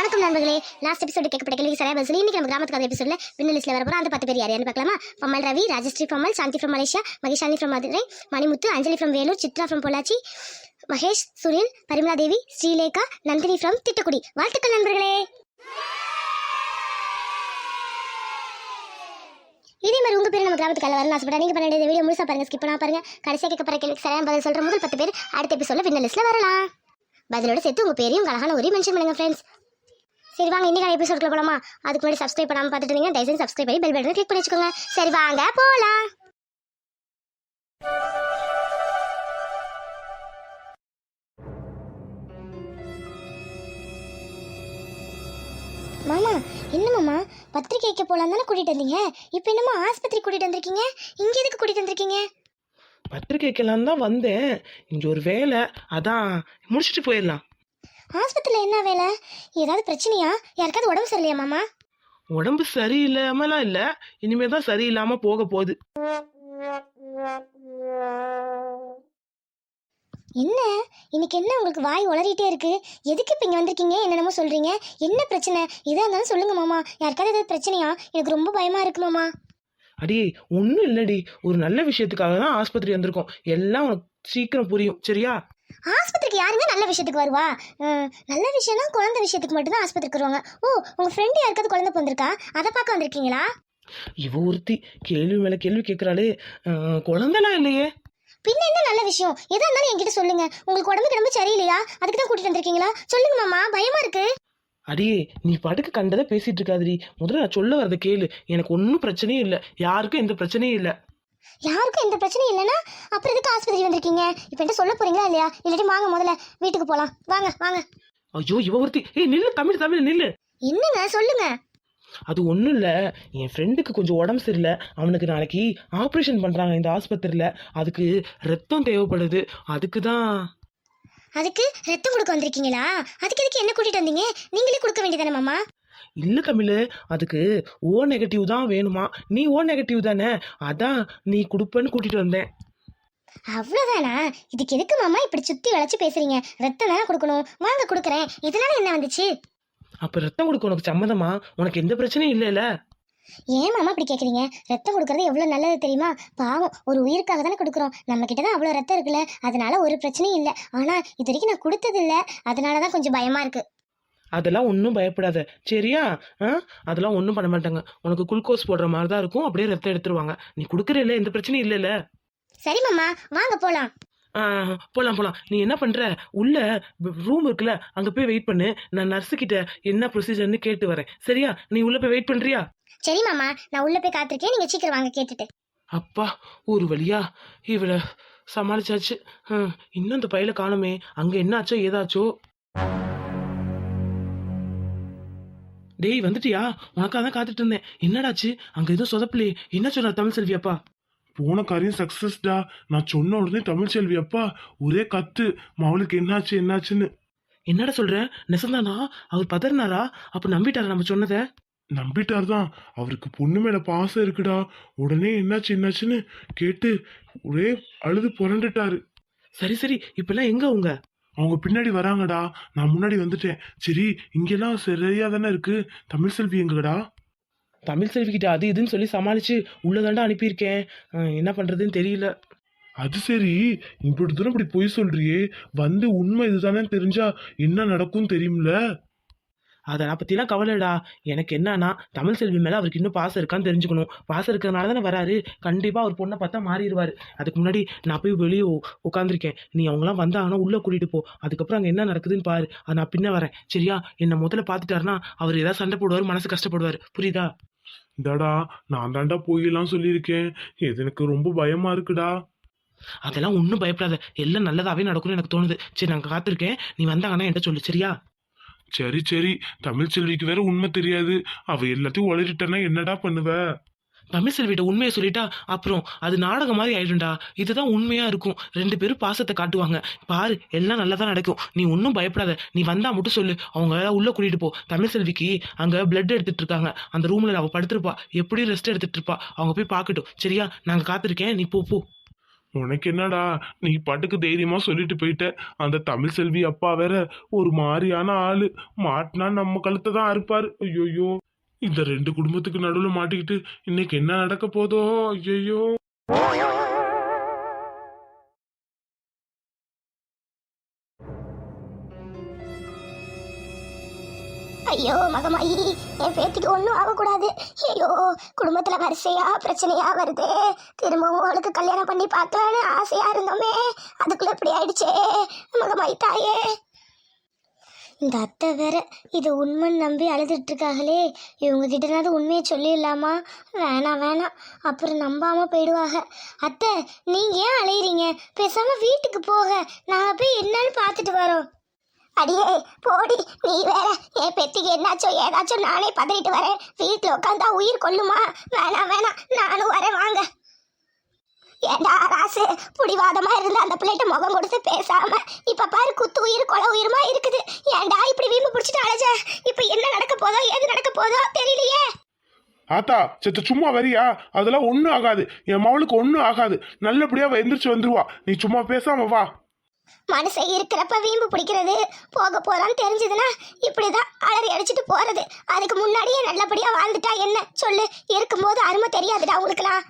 வணக்கம் நண்பர்களே. Last episode கேட்கப்பட்ட கேள்வி சரியா பதில் சொல்லி இன்னைக்கு நம்ம கிராமத்து கதை எபிசோட்ல வின்ன லிஸ்ட்ல வர போறோம் அந்த பத்து பேர் யார் பார்க்கலாமா? Pammal Ravi Rajashree Pammal Shanthi from Malaysia Maheshali from Madurai Manimuthu Anjali from Vellore Chitra from Pollachi Mahesh Sunil Parimala Devi Srilekha Nandhini from Tittakudi வாழ்த்துக்கள் நண்பர்களே. இதே மாதிரி உங்கள் பேர் நம்ம கிராமத்துக்கு அல்ல வரணும் ஆசைப்பட்டா நீங்கள் பண்ண வேண்டிய வீடியோ முழுசாக பாருங்க ஸ்கிப் பண்ணா பாருங்க. கடைசியாக கேட்க போற கேள்விக்கு சரியான பதில் சொல்கிற முதல் பத்து பேர் அடுத்த எபிசோட்ல வின்ன லிஸ்ட்டில் வரலாம். பதிலோட சேர்த்து உங்கள் பேரையும் அழகான ஒரே மென்ஷன் பண்ணுங்க ஃப்ரெண்ட்ஸ் சரி வாங்க இன்னைக்கு எபிசோட்ல போலாமா? அதுக்கு முன்னாடி சப்ஸ்கிரைப் பண்ணாமல் பார்த்துட்டு இருந்தீங்க தயவுசெய்து சப்ஸ்கிரைப் பண்ணி பெல் பட்டனை கிளிக் பண்ணி வச்சுக்கோங்க. சரி வாங்க போலாம். மாமா என்ன மாமா? பத்திரிக்கை வைக்க போலாம் தானே கூட்டிட்டு வந்தீங்க? இப்போ என்னமா ஆஸ்பத்திரி கூட்டிட்டு வந்திருக்கீங்க? இங்க எதுக்கு கூட்டிட்டு வந்திருக்கீங்க? பத்திரிக்கை வைக்கலாம் தான் வந்தேன். இங்கே ஒரு வேலை அதான் முடிச்சுட்டு போயிடலாம். ஆஸ்பத்திரியில் என்ன வேலை? ஏதாவது பிரச்சனையா? யாருக்காவது உடம்பு சரியில்லையா மாமா? உடம்பு சரியில்லாமலாம் இல்லை. இனிமே தான் சரியில்லாமல் போக போகுது. என்ன? இன்னைக்கு என்ன உங்களுக்கு வாய் உளறிட்டே இருக்கு? எதுக்கு இப்போ இங்கே வந்திருக்கீங்க? என்னென்னமோ சொல்றீங்க. என்ன பிரச்சனை? எதா இருந்தாலும் சொல்லுங்க மாமா. யாருக்காவது ஏதாவது பிரச்சனையா? எனக்கு ரொம்ப பயமா இருக்கு மாமா. அடி ஒன்றும் இல்லடி. ஒரு நல்ல விஷயத்துக்காக தான் ஆஸ்பத்திரி வந்திருக்கோம். எல்லாம் உனக்கு சீக்கிரம் புரியும். சரியா? ஆஸ்பத்திரிக்கு யாருங்க நல்ல விஷயத்துக்கு வருவா? நல்ல விஷயம்னா குழந்தை விஷயத்துக்கு மட்டும்தான் ஆஸ்பத்திரிக்கு வருவாங்க. ஓ உங்க ஃப்ரெண்டு யாருக்காவது குழந்தை பிறந்திருக்கா? அதை பார்க்க வந்திருக்கீங்களா? இவ ஒருத்தி கேள்வி மேலே கேள்வி கேட்குறாளே குழந்தைலாம் இல்லையே. பின்ன என்ன நல்ல விஷயம்? எதா இருந்தாலும் என்கிட்ட சொல்லுங்க. உங்களுக்கு உடம்பு கிடம்பு சரியில்லையா? அதுக்கு தான் கூட்டிட்டு வந்திருக்கீங்களா? சொல்லுங்க மாமா பயமா இருக்கு. அடியே நீ படுக்க கண்டதை பேசிட்டு இருக்காதடி. முதல்ல நான் சொல்ல வரத கேளு. எனக்கு ஒன்றும் பிரச்சனையும் இல்லை. யாருக்கும் எந்த பிரச்சனையும் இல்லை. யாருக்கும் எந்த பிரச்சனையும் இல்லைன்னா அப்புறம் எதுக்கு ஆஸ்பத்திரி வந்திருக்கீங்க? இப்போ என்கிட்ட சொல்ல போறீங்களா இல்லையா? இல்லாட்டி வாங்க முதல்ல வீட்டுக்கு போலாம். வாங்க வாங்க. ஐயோ இவ ஒருத்தி. ஏய் நில்லு தமிழ் தமிழ் நில்லு. என்னங்க? சொல்லுங்க. அது ஒன்றும் இல்லை. என் ஃப்ரெண்டுக்கு கொஞ்சம் உடம்பு சரியில்லை. அவனுக்கு நாளைக்கு ஆப்ரேஷன் பண்ணுறாங்க இந்த ஆஸ்பத்திரியில். அதுக்கு ரத்தம் தேவைப்படுது. அதுக்கு தான். அதுக்கு ரத்தம் கொடுக்க வந்திருக்கீங்களா? அதுக்கு எதுக்கு என்ன கூட்டிட்டு வந்தீங்க? நீங்களே கொடுக்க வேண்டியதானே மாமா? இல்லை தமிழ் அதுக்கு ஓ நெகட்டிவ் தான் வேணுமா? நீ ஓ நெகட்டிவ் தானே? அதான் நீ கொடுப்பேன்னு கூட்டிகிட்டு வந்தேன். அவ்வளவுதானா? இதுக்கு எதுக்கு மாமா இப்படி சுத்தி வளைச்சு பேசுறீங்க? ரத்தம் தானே கொடுக்கணும்? வாங்க கொடுக்குறேன். இதனால என்ன வந்துச்சு? அப்போ ரத்தம் கொடுக்க உனக்கு சம்மதமா? உனக்கு எந்த பிரச்சனையும் இல்லைல்ல ஏன் மாமா இப்படி கேக்குறீங்க? ரத்தம் கொடுக்கறது எவ்வளவு நல்லது தெரியுமா? பாவம் ஒரு உயிருக்காக தானே கொடுக்குறோம். நம்ம கிட்ட தான் அவ்வளவு ரத்தம் இருக்குல்ல. அதனால ஒரு பிரச்சனையும் இல்லை. ஆனா இது வரைக்கும் நான் கொடுத்தது இல்ல. அதனாலதான் கொஞ்சம் பயமா இருக்கு. அதெல்லாம் ஒன்றும் பயப்படாத. சரியா? ஆ? அதெல்லாம் ஒன்றும் பண்ண மாட்டாங்க. உனக்கு குளுக்கோஸ் போடுற மாதிரி தான் இருக்கும். அப்படியே ரத்தம் எடுத்துருவாங்க. நீ கொடுக்குறல எந்த பிரச்சனையும் இல்லைல்ல. சரி மாமா வாங்க போலாம். ஆ, போலாம் போலாம். நீ என்ன பண்ற? உள்ள ரூம் இருக்குல்ல அங்க போய் வெயிட் பண்ணு. நான் நர்ஸு கிட்ட என்ன ப்ரொசீஜர்னு கேட்டு வரேன். சரியா? நீ உள்ள போய் வெயிட் பண்றியா? சரி மாமா நான் உள்ள போய் காத்திருக்கேன். நீங்க சீக்கிரம் வாங்க கேட்டுட்டு. அப்பா ஒரு வழியா? இவள சமாளிச்சாச்சு. இன்னும் இந்த பையில காணுமே. அங்க என்னாச்சோ ஏதாச்சோ. டேய் வந்துட்டியா? உனக்காக தான் காத்துட்டு இருந்தேன். என்னடாச்சு? அங்க எதுவும் சொதப்பலையே என்ன சொன்னார் தமிழ் செல்வி அப்பா? போன காரியம் சக்சஸ்டா நான் சொன்ன உடனே தமிழ்ச்செல்வி அப்பா ஒரே கத்து. மவளுக்கு என்னாச்சு என்னாச்சுன்னு. என்னடா சொல்ற? நெசந்தானா? அவர் பதறினாரா? அப்ப நம்பிட்டாரா நம்ம சொன்னதை? நம்பிட்டார் தான் அவருக்கு பொண்ணு மேல பாசம் இருக்குடா. உடனே என்னாச்சு என்னாச்சுன்னு கேட்டு ஒரே அழுது புரண்டுட்டாரு. சரி சரி. இப்பெல்லாம் எங்க உங்க? அவங்க பின்னாடி வராங்கடா. நான் முன்னாடி வந்துட்டேன். சரி இங்கெல்லாம் சரியா தானே இருக்கு? தமிழ் செல்வி எங்கடா? தமிழ் செல்வி கிட்ட அது இதுன்னு சொல்லி சமாளிச்சு உள்ளதாண்டா அனுப்பியிருக்கேன். அஹ் என்ன பண்றதுன்னு தெரியல. அது சரி. இப்படி தூரம் இப்படி பொய் சொல்றியே. வந்து உண்மை இதுதானே தெரிஞ்சா என்ன நடக்கும் தெரியும்ல? அதை நான் பற்றிலாம் கவலைடா எனக்கு என்னன்னா தமிழ் செல்வி மேலே அவருக்கு இன்னும் பாசம் இருக்கான்னு தெரிஞ்சுக்கணும். பாசம் இருக்கிறதுனால தானே வராரு. கண்டிப்பாக அவர் பொண்ணை பார்த்தா மாறிடுவார். அதுக்கு முன்னாடி நான் போய் வெளியே உட்காந்துருக்கேன் நீ அவங்களாம் வந்தாங்கன்னா உள்ளே கூட்டிகிட்டு போ. அதுக்கப்புறம் அங்கே என்ன நடக்குதுன்னு பாரு. அது நான் பின்ன வரேன். சரியா? என்னை முதல்ல பார்த்துட்டாருன்னா அவர் ஏதாவது சண்டை போடுவார் மனசு கஷ்டப்படுவார். புரியுதா? இந்தாடா நான் தாண்டா பொய்யெல்லாம் சொல்லியிருக்கேன். இது எனக்கு ரொம்ப பயமா இருக்குடா. அதெல்லாம் ஒன்றும் பயப்படாத. எல்லாம் நல்லதாகவே நடக்கும்னு எனக்கு தோணுது. சரி நான் காத்திருக்கேன். நீ வந்தாங்கன்னா என்கிட்ட சொல்லு. சரியா? சரி சரி. தமிழ் செல்விக்கு வேற உண்மை தெரியாது. அவ எல்லாத்தையும் உளறிட்டனா என்னடா பண்ணுவ? தமிழ் செல்விட்ட உண்மையை சொல்லிட்டா அப்புறம் அது நாடகம் மாதிரி ஆயிடும்டா. இதுதான் உண்மையா இருக்கும். ரெண்டு பேரும் பாசத்தை காட்டுவாங்க. பாரு எல்லாம் நல்லா தான் நடக்கும். நீ ஒன்றும் பயப்படாத. நீ வந்தா மட்டும் சொல்லு. அவங்க உள்ள கூட்டிட்டு போ. தமிழ் செல்விக்கு அங்க பிளட் எடுத்துட்டு இருக்காங்க. அந்த ரூம்ல அவ படுத்திருப்பா. எப்படியும் ரெஸ்ட் எடுத்துட்டு இருப்பா. அவங்க போய் பார்க்கட்டும். சரியா? நாங்க காத்திருக்கேன். நீ போ போ. உனக்கு என்னடா? நீ பாட்டுக்கு தைரியமா சொல்லிட்டு போயிட்ட. அந்த தமிழ் செல்வி அப்பா வேற ஒரு மாதிரியான ஆளு. மாட்டினா நம்ம கழுத்தை தான் அறுப்பாரு. ஐயோயோ. இந்த ரெண்டு குடும்பத்துக்கு நடுவில் மாட்டிக்கிட்டு இன்னைக்கு என்ன நடக்க போதோ? ஐயோ ஐயோ மகமாயி. என் பேத்திக்கு ஒன்றும் ஆகக்கூடாது. ஐயோ குடும்பத்தில் வரிசையாக பிரச்சனையாக வருது. திரும்பவும் அவளுக்கு கல்யாணம் பண்ணி பார்க்கலான்னு ஆசையாக இருந்தோமே. அதுக்குள்ளே இப்படி ஆயிடுச்சே மகமாயி தாயே. இந்த அத்தை வேற இது உண்மைன்னு நம்பி அழுதுட்டு இருக்காங்களே இவங்க கிட்டனாவது உண்மையை சொல்லிடலாமா? வேணாம் வேணாம். அப்புறம் நம்பாம போயிடுவாங்க அத்தை நீங்க ஏன் அலையிறீங்க? பேசாம வீட்டுக்கு போக. நாங்க போய் என்னன்னு பார்த்துட்டு வரோம். அடியே போடி நீ வேற என் பெத்திக்கு என்னாச்சோ ஏதாச்சும் நானே பதறிட்டு வரேன். வீட்டில் உட்காந்தா உயிர் கொல்லுமா வேணாம் வேணாம் நானும் வரேன் வாங்க. ஏண்டா ராசு புடிவாதமா இருந்த அந்த பிள்ளைகிட்ட முகம் கொடுத்து பேசாம இப்ப பாரு குத்து உயிர் கொலை உயிருமா இருக்குது? ஏண்டா இப்படி வீம்பு பிடிச்சிட்டு அழைச்ச இப்ப என்ன நடக்க போதோ ஏது நடக்க போதோ தெரியலையே. ஆத்தா செத்து சும்மா வரியா? அதெல்லாம் ஒன்றும் ஆகாது. என் மவளுக்கு ஒன்றும் ஆகாது. நல்லபடியாக எந்திரிச்சு வந்துருவா. நீ சும்மா பேசாம வா. மனுஷன் இருக்கிறப்ப வீம்பு பிடிக்கிறது போக போறான்னு தெரிஞ்சதுன்னா இப்படிதான் அலறி அடிச்சுட்டு போறது. அதுக்கு முன்னாடியே நல்லபடியா வாழ்ந்துட்டா என்ன? சொல்லு. இருக்கும்போது அருமை தெரியாதுடா உங்களுக்குலாம்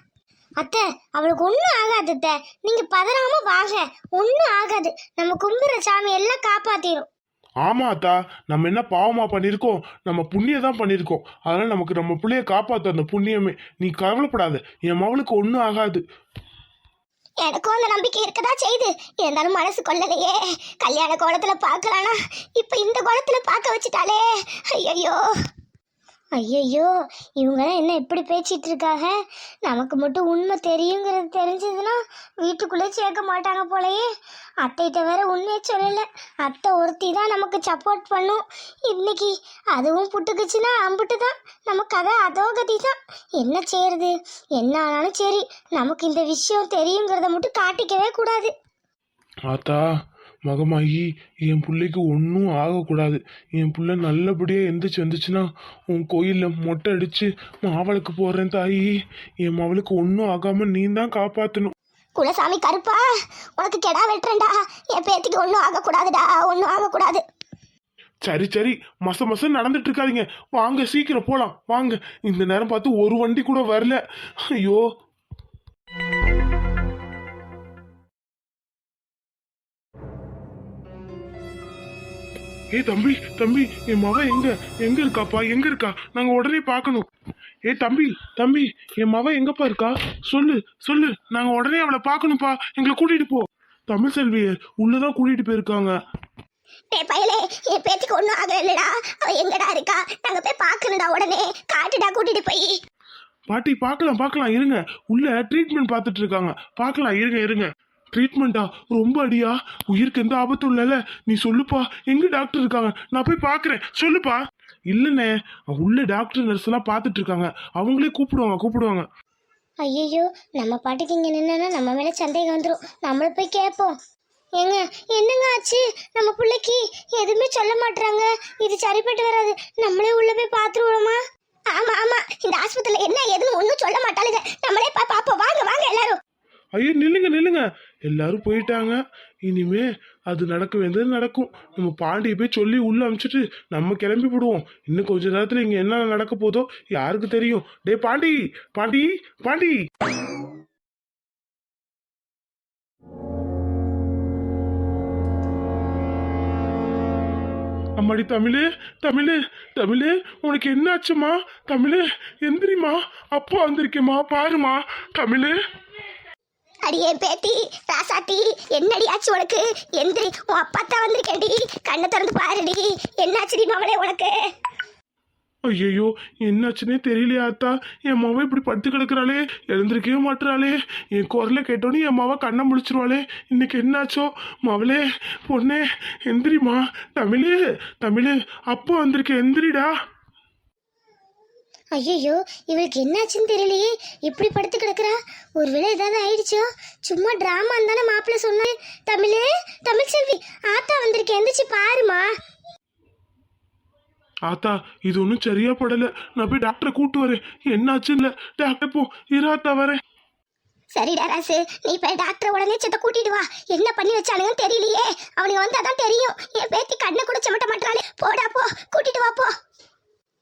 அத்தை அவளுக்கு ஒன்றும் ஆகாது அத்தை. நீங்க பதறாம வாங்க. ஒன்றும் ஆகாது. நம்ம கும்பிடுற சாமி எல்லாம் காப்பாத்திரும். ஆமா அத்தா. நம்ம என்ன பாவமா பண்ணியிருக்கோம் நம்ம புண்ணியம் தான் பண்ணியிருக்கோம் அதனால நமக்கு நம்ம பிள்ளைய காப்பாத்து அந்த புண்ணியமே. நீ கவலைப்படாத. என் மகளுக்கு ஒன்றும் ஆகாது. எனக்கும் அந்த நம்பிக்கை இருக்கதா செய்து. இருந்தாலும் மனசு கொள்ளலையே. கல்யாண கோலத்துல பார்க்கலானா? இப்ப இந்த கோலத்துல பார்க்க வச்சுட்டாலே ஐயையோ. ஐயையோ இவங்கெல்லாம் என்ன இப்படி பேசிட்டு இருக்காங்க நமக்கு மட்டும் உண்மை தெரியுங்கிறது தெரிஞ்சதுன்னா வீட்டுக்குள்ளே சேர்க்க மாட்டாங்க போலயே. அத்தைகிட்ட வேற உண்மையை சொல்லலை. அத்தை ஒருத்தி தான் நமக்கு சப்போர்ட் பண்ணும். இன்னைக்கு அதுவும் புட்டுக்குச்சுன்னா அம்புட்டு தான். நம்ம கதை அதோ கதி தான். என்ன செய்யறது? என்ன ஆனாலும் சரி நமக்கு இந்த விஷயம் தெரியுங்கிறத மட்டும் காட்டிக்கவே கூடாது. ஆத்தா மகமாயி என் பிள்ளைக்கு ஒன்றும் ஆகக்கூடாது. என் பிள்ளை நல்லபடியாக எந்திரிச்சு வந்துச்சுன்னா உன் கோயிலில் மொட்டை அடித்து மாவளுக்கு போடுறேன் தாயி. என் மவளுக்கு ஒன்றும் ஆகாமல் நீ தான் காப்பாற்றணும் குலசாமி கருப்பா உனக்கு கெடா வெட்டுறேன்டா. என் பேத்திக்கு ஒன்றும் ஆகக்கூடாதுடா. ஒன்றும் ஆகக்கூடாது. சரி சரி. மச மசம் நடந்துட்டு இருக்காதீங்க. வாங்க சீக்கிரம் போலாம். வாங்க. இந்த நேரம் பார்த்து ஒரு வண்டி கூட வரல. ஐயோ ஏய் தம்பி தம்பி என் மவ எங்க எங்க இருக்காப்பா? எங்க இருக்கா? நாங்க உடனே பார்க்கணும். ஏய் தம்பி தம்பி என் மவ எங்கப்பா இருக்கா? சொல்லு சொல்லு. நாங்க உடனே அவளை பார்க்கணும்ப்பா. எங்களை கூட்டிட்டு போ. தமிழ் செல்வியை உள்ளதான் கூட்டிட்டு போயிருக்காங்க. டே பயலே என் பேத்திக்கு ஒன்றும் ஆகல இல்லடா அவ எங்கடா இருக்கா? நாங்கள் போய் பார்க்கணும்டா உடனே. காட்டுடா கூட்டிட்டு போய். பாட்டி பார்க்கலாம் பார்க்கலாம். இருங்க. உள்ள ட்ரீட்மெண்ட் பார்த்துட்டு இருக்காங்க. பார்க்கலாம் இருங்க இருங்க. ட்ரீட்மெண்ட்டா ரொம்ப அடியா? உயிருக்கு எந்த ஆபத்தும் இல்லைல்ல. நீ சொல்லுப்பா. எங்க டாக்டர் இருக்காங்க? நான் போய் பார்க்குறேன் சொல்லுப்பா. இல்லைண்ணே. உள்ள டாக்டர் நர்ஸ் எல்லாம் பார்த்துட்டு இருக்காங்க அவங்களே கூப்பிடுவாங்க கூப்பிடுவாங்க. ஐயோ நம்ம பாட்டுக்கு இங்கே நின்னா நம்ம மேலே சந்தேகம் வந்துடும் நம்மள போய் கேட்போம். ஏங்க என்னங்க ஆச்சு? நம்ம பிள்ளைக்கு எதுவுமே சொல்ல மாட்றாங்க. இது சரிப்பட்டு வராது. நம்மளே உள்ள போய் பார்த்துருவோமா? ஆமா ஆமா. இந்த ஆஸ்பத்திரியில என்ன ஏதுன்னு ஒன்றும் சொல்ல மாட்டாளுங்க. நம்மளே போய் பார்ப்போம். வாங்க வாங்க எல்லாரும். ஐயோ நில்லுங்க நில்லுங்க. எல்லாரும் போயிட்டாங்க. இனிமே அது நடக்க வேண்டியது நடக்கும். நம்ம பாண்டியை போய் சொல்லி உள்ள அனுப்பிச்சிட்டு நம்ம கிளம்பி விடுவோம் இன்னும் கொஞ்ச நேரத்துல இங்க என்ன நடக்க போதோ யாருக்கு தெரியும். டேய் பாண்டி பாண்டி பாண்டி. அம்மாடி தமிழு தமிழு தமிழு உனக்கு என்ன ஆச்சுமா தமிழு எந்திரிமா அப்பா வந்திருக்கேம்மா. பாருமா தமிழு. அடியே பேத்தி ராசாத்தி என்னடி ஆச்சு உனக்கு? எந்திரி உன் அப்பா தான் வந்திருக்கேன்டி. கண்ணை திறந்து பாருடி. என்னாச்சுடி மவளே உனக்கு? ஐயோ என்னாச்சுன்னே தெரியலையா அத்தா. என் மாவ இப்படி படுத்து கிடக்குறாளே. எழுந்திருக்கவே மாட்டுறாளே என் குரலை கேட்டோன்னே என் மாவை கண்ணை முடிச்சிருவாளே இன்னைக்கு என்னாச்சோ? மவளே பொண்ணே எந்திரிமா தமிழு தமிழு அப்போ வந்திருக்க. எந்திரிடா. ஐயோ இவளுக்கு என்னாச்சுன்னு தெரியலையே. இப்படி படுத்து கிடக்குறா. ஒருவேளை ஏதாவது ஆயிடுச்சோ? சும்மா டிராமான்னு தானே மாப்பிள்ள சொன்னேன் தமிழே தமிழ் செல்வி ஆத்தா வந்திருக்கேன் எந்திரிச்சு பாருமா ஆத்தா இது ஒன்றும் சரியா படல. நான் போய் டாக்டரை கூட்டு வரேன். என்னாச்சு இல்லை. டாக்டர் போ. இராத்தா வரேன். சரிடா ராசு. நீ இப்ப டாக்டர் உடனே செத்த கூட்டிட்டு வா. என்ன பண்ணி வச்சானுங்கன்னு தெரியலையே. அவனுக்கு வந்தாதான் தெரியும். என் பேத்தி கண்ணை கூட சிமட்ட மாட்டாளே போடா போ. கூட்டிட்டு வா போ.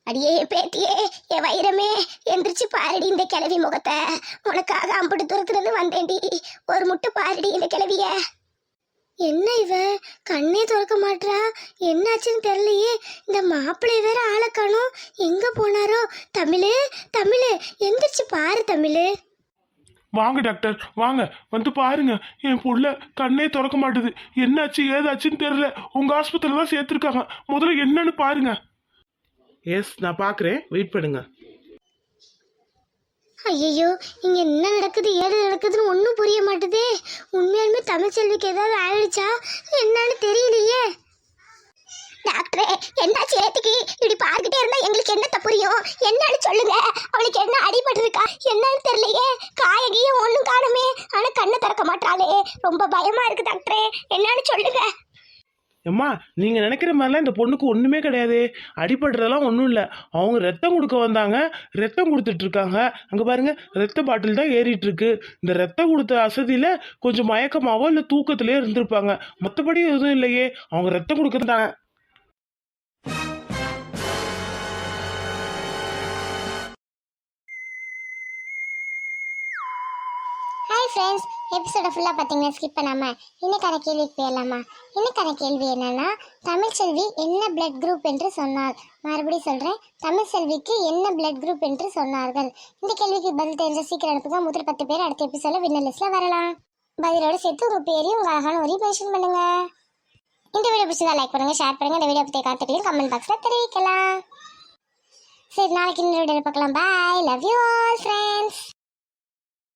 அடியே என் பேத்தியே என் வைரமே எந்திரிச்சு பாருடி இந்த கிழவி முகத்தை. உனக்காக அம்புட்டு தூரத்துல வந்தேன்டி. ஒரு முட்டு பாருடி இந்த கிழவிய. என்ன இவ? கண்ணே திறக்க மாட்றா? என்னாச்சுன்னு தெரியலையே. இந்த மாப்பிள்ளை வேற ஆளை காணோம். எங்க போனாரோ? தமிழு தமிழு எந்திரிச்சு பாரு தமிழு. வாங்க டாக்டர் வாங்க. வந்து பாருங்க. என் புள்ள கண்ணே திறக்க மாட்டுது. என்னாச்சு ஏதாச்சுன்னு தெரியல. உங்க ஆஸ்பத்திரியில தான் சேர்த்துருக்காங்க. முதல்ல என்னன்னு பாருங்க. எஸ் நான் பார்க்குறேன். வெயிட் பண்ணுங்க. ஐயோ இங்கே என்ன நடக்குது ஏது நடக்குதுன்னு ஒன்றும் புரிய மாட்டுதே. உண்மையாலுமே தமிழ்ச்செல்விக்கு ஏதாவது ஆயிடுச்சா? என்னன்னு தெரியலையே. டாக்டரே என்னாச்சு ஏத்துக்கு இப்படி பார்த்துட்டே இருந்தா எங்களுக்கு என்னத்த புரியும்? என்னன்னு சொல்லுங்க. அவளுக்கு என்ன அடிபட்டிருக்கா? என்னன்னு தெரியலையே. காயகியும் ஒன்றும் காணுமே. ஆனால் கண்ணை திறக்க மாட்டாளே ரொம்ப பயமா இருக்கு டாக்டரே. அம்மா நீங்கள் நினைக்கிற மாதிரிலாம் இந்த பொண்ணுக்கு ஒன்றுமே கிடையாது. அடிபடுறதெல்லாம் ஒன்றும் இல்லை. அவங்க ரத்தம் கொடுக்க வந்தாங்க. ரத்தம் கொடுத்துட்ருக்காங்க அங்கே பாருங்கள் ரத்த பாட்டில் தான் ஏறிட்டுருக்கு. இந்த ரத்தம் கொடுத்த அசதியில் கொஞ்சம் மயக்கமாவோ இல்லை தூக்கத்திலே இருந்திருப்பாங்க. மற்றபடி எதுவும் இல்லையே. அவங்க ரத்தம் கொடுக்குறதாங்க எபிசோட ஃபுல்லாக பார்த்தீங்கன்னா ஸ்கிப் பண்ணாமல் இன்னைக்கான கேள்விக்கு போயிடலாமா? இன்னைக்கான கேள்வி என்னன்னா தமிழ்ச்செல்வி என்ன பிளட் குரூப் என்று சொன்னார் மறுபடியும் சொல்கிறேன் தமிழ்செல்விக்கு என்ன பிளட் குரூப் என்று சொன்னார்கள். இந்த கேள்விக்கு பதில் தெரிஞ்ச சீக்கிரம் அனுப்புங்க முதல் பத்து பேர் அடுத்த எபிசோட வின்னர் லிஸ்ட்டில் வரலாம். பதிலோட சேர்த்து உங்கள் பேரையும் உங்கள் அழகான ஒரு மென்ஷன் பண்ணுங்க. இந்த வீடியோ பிடிச்சதா லைக் பண்ணுங்க ஷேர் பண்ணுங்க. இந்த வீடியோ பற்றி கருத்துக்களையும் கமெண்ட் பாக்ஸில் தெரிவிக்கலாம். சரி நாளைக்கு இன்னொரு வீடியோ பார்க்கலாம். Bye love you all friends